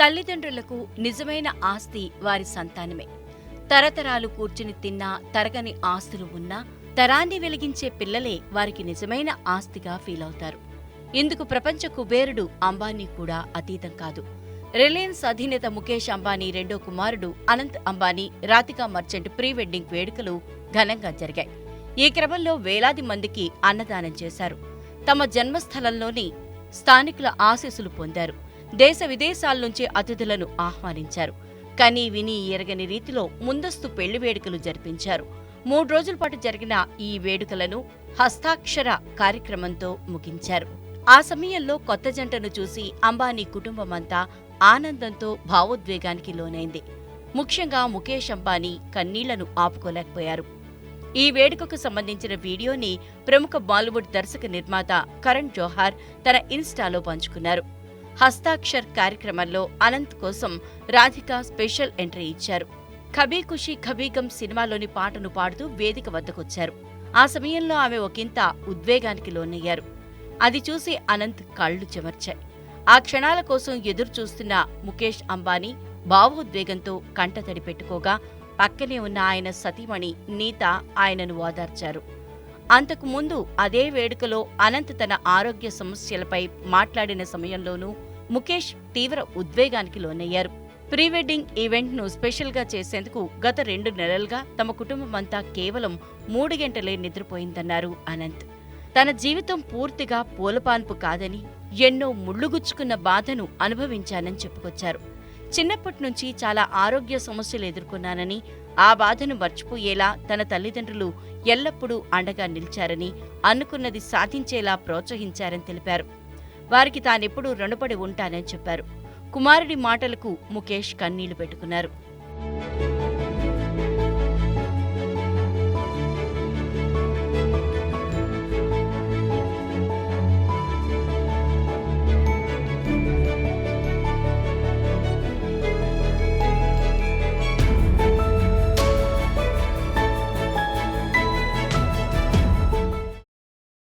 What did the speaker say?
తల్లిదండ్రులకు నిజమైన ఆస్తి వారి సంతానమే. తరతరాలు కూర్చుని తిన్నా తరగని ఆస్తులు ఉన్నా తరాన్ని వెలిగించే పిల్లలే వారికి నిజమైన ఆస్తిగా ఫీల్ అవుతారు ఇందుకు ప్రపంచ కుబేరుడు అంబానీ కూడా అతీతం కాదు. రిలయన్స్ అధినేత ముఖేష్ అంబానీ రెండో కుమారుడు అనంత్ అంబానీ రాతికా మర్చెంట్ ప్రీ వెడ్డింగ్ వేడుకలు ఘనంగా జరిగాయి. ఈ క్రమంలో వేలాది మందికి అన్నదానం చేశారు. తమ జన్మస్థలంలోని స్థానికుల ఆశీస్సులు పొందారు. దేశ విదేశాల నుంచి అతిథులను ఆహ్వానించారు. కని విని ఎరగని రీతిలో ముందస్తు పెళ్ళి వేడుకలు జరిపించారు. మూడు రోజుల పాటు జరిగిన ఈ వేడుకలను హస్తాక్షర కార్యక్రమంతో ముగించారు. ఆ సమయంలో కొత్త జంటను చూసి అంబానీ కుటుంబమంతా ఆనందంతో భావోద్వేగానికి లోనైంది. ముఖ్యంగా ముఖేష్ అంబానీ కన్నీళ్ళను ఆపుకోలేకపోయారు. ఈ వేడుకకు సంబంధించిన వీడియోని ప్రముఖ బాలీవుడ్ దర్శక నిర్మాత కరణ్ జోహార్ తన ఇన్స్టాలో పంచుకున్నారు. హస్తాక్షర్ కార్యక్రమంలో అనంత్ కోసం రాధిక స్పెషల్ ఎంట్రీ ఇచ్చారు. ఖబీ ఖుషీ ఖబీగం సినిమాలోని పాటను పాడుతూ వేదిక వద్దకొచ్చారు. ఆ సమయంలో ఆమె ఒకంత ఉద్వేగానికి లోనయ్యారు. అది చూసి అనంత్ కళ్ళు చెమర్చాయి. ఆ క్షణాల కోసం ఎదురు చూస్తున్న ముఖేష్ అంబానీ భావోద్వేగంతో కంటతడి పెట్టుకోగా పక్కనే ఉన్న ఆయన సతీమణి నీత ఆయనను ఓదార్చారు. అంతకుముందు అదే వేడుకలో అనంత్ తన ఆరోగ్య సమస్యలపై మాట్లాడిన సమయంలోనూ ముఖేష్ తీవ్ర ఉద్వేగానికి లోనయ్యారు. ప్రీ వెడ్డింగ్ ఈవెంట్ను స్పెషల్గా చేసేందుకు గత రెండు నెలలుగా తమ కుటుంబమంతా కేవలం మూడు గంటలే నిద్రపోయిందన్నారు అనంత్. తన జీవితం పూర్తిగా పూలపాన్పు కాదని ఎన్నో ముళ్ళుగుచ్చుకున్న బాధను అనుభవించానని చెప్పుకొచ్చారు. చిన్నప్పటి నుంచి చాలా ఆరోగ్య సమస్యలు ఎదుర్కొన్నానని ఆ బాధను మర్చిపోయేలా తన తల్లిదండ్రులు ఎల్లప్పుడూ అండగా నిలిచారని అనుకున్నది సాధించేలా ప్రోత్సహించారని తెలిపారు. వారికి తానెప్పుడూ రుణపడి ఉంటానని చెప్పారు. కుమారుడి మాటలకు ముఖేష్ కన్నీళ్ళు పెట్టుకున్నారు.